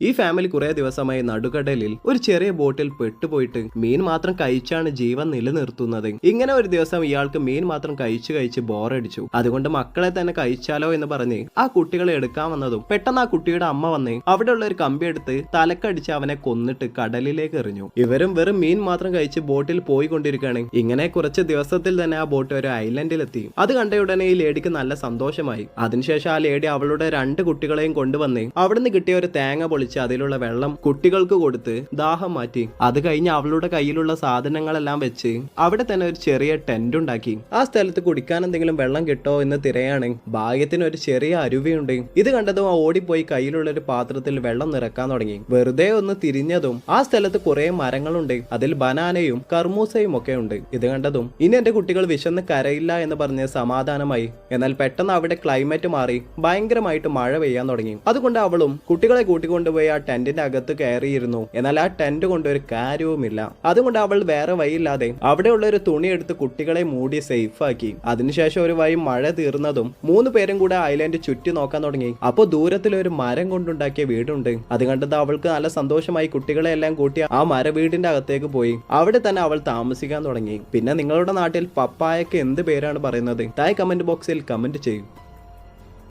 ഈ ഫാമിലി കുറെ ദിവസമായി നടുകടലിൽ ഒരു ചെറിയ ബോട്ടിൽ പെട്ടുപോയിട്ട് മീൻ മാത്രം കഴിച്ചാണ് ജീവൻ നിലനിർത്തുന്നത്. ഇങ്ങനെ ഒരു ദിവസം ഇയാൾക്ക് മീൻ മാത്രം കഴിച്ചു കഴിച്ച് ബോറടിച്ചു. അതുകൊണ്ട് മക്കളെ തന്നെ കഴിച്ചാലോ എന്ന് പറഞ്ഞ് ആ കുട്ടികളെ എടുക്കാൻ വന്നതും പെട്ടെന്ന് ആ കുട്ടിയുടെ അമ്മ വന്ന് ഉള്ള ഒരു കമ്പി എടുത്ത് തലക്കടിച്ച് അവനെ കൊന്നിട്ട് കടലിലേക്ക് എറിഞ്ഞു. ഇവരും വെറും മീൻ മാത്രം കഴിച്ച് ബോട്ടിൽ പോയി കൊണ്ടിരിക്കുകയാണ് ഇങ്ങനെ കുറച്ച് ദിവസത്തിൽ തന്നെ ആ ബോട്ട് ഒരു ഐലൻഡിൽ ഐലൻഡിലെത്തി. അത് കണ്ട ഉടനെ ഈ ലേഡിക്ക് നല്ല സന്തോഷമായി. അതിനുശേഷം ആ ലേഡി അവളുടെ രണ്ട് കുട്ടികളെയും കൊണ്ടുവന്ന് അവിടുന്ന് കിട്ടിയ ഒരു തേങ്ങ പൊളിച്ച് അതിലുള്ള വെള്ളം കുട്ടികൾക്ക് കൊടുത്ത് ദാഹം മാറ്റി. അത് കഴിഞ്ഞ് അവളുടെ കയ്യിലുള്ള സാധനങ്ങളെല്ലാം വെച്ച് അവിടെ തന്നെ ഒരു ചെറിയ ടെന്റ് ഉണ്ടാക്കി. ആ സ്ഥലത്ത് കുടിക്കാൻ എന്തെങ്കിലും വെള്ളം കിട്ടോ എന്ന് തിരയാണ്. ഭാഗ്യത്തിന് ഒരു ചെറിയ അരുവിയുണ്ട്. ഇത് കണ്ടതും ആ ഓടിപ്പോയി കയ്യിലുള്ള ഒരു പാത്രത്തിൽ വെള്ളം നിറക്കാൻ തുടങ്ങി. വെറുതെ ഒന്ന് തിരിഞ്ഞതും ആ സ്ഥലത്ത് കുറെ മരങ്ങളുണ്ട്. അതിൽ ബനാനയും കർമൂസയും ഒക്കെ ഉണ്ട്. ഇത് കണ്ടതും ഇനി എന്റെ കുട്ടികൾ വിശന്ന് കരയില്ല എന്ന് പറഞ്ഞ് സമാധാനമായി. എന്നാൽ പെട്ടെന്ന് അവിടെ ക്ലൈമറ്റ് മാറി. ഭയങ്കരമായിട്ട് മഴ പെയ്യാൻ തുടങ്ങി. അതുകൊണ്ട് അവളും കുട്ടികളെ കൂട്ടിക്കൊണ്ടുപോയി ആ ടെന്റിന്റെ അകത്ത് കയറിയിരുന്നു. എന്നാൽ ആ ടെന്റ് കൊണ്ട് ഒരു കാര്യവുമില്ല. അതുകൊണ്ട് അവൾ വേറെ വഴിയില്ലാതെ അവിടെയുള്ള ഒരു തുണി എടുത്ത് കുട്ടികളെ മൂടി സേഫ് ആക്കി. അതിനുശേഷം ഒരു വഴി മഴ തീർന്നതും മൂന്ന് പേരും കൂടെ ഐലൻഡ് ചുറ്റി നോക്കാൻ തുടങ്ങി. അപ്പോൾ ദൂരത്തിൽ ഒരു മരം കൊണ്ടുണ്ടാക്കിയ വീടുണ്ട്. അത് കണ്ടത് അവൾക്ക് നല്ല സന്തോഷമായി കുട്ടികളെ എല്ലാം കൂട്ടി ആ മര വീടിന്റെ അകത്തേക്ക് പോയി. അവിടെ തന്നെ അവൾ താമസിക്കാൻ തുടങ്ങി. പിന്നെ നിങ്ങളുടെ നാട്ടിൽ പപ്പായക്ക് എന്ത് പേരാണ് പറയുന്നത്? തായ് കമന്റ് ബോക്സിൽ കമന്റ് ചെയ്യും.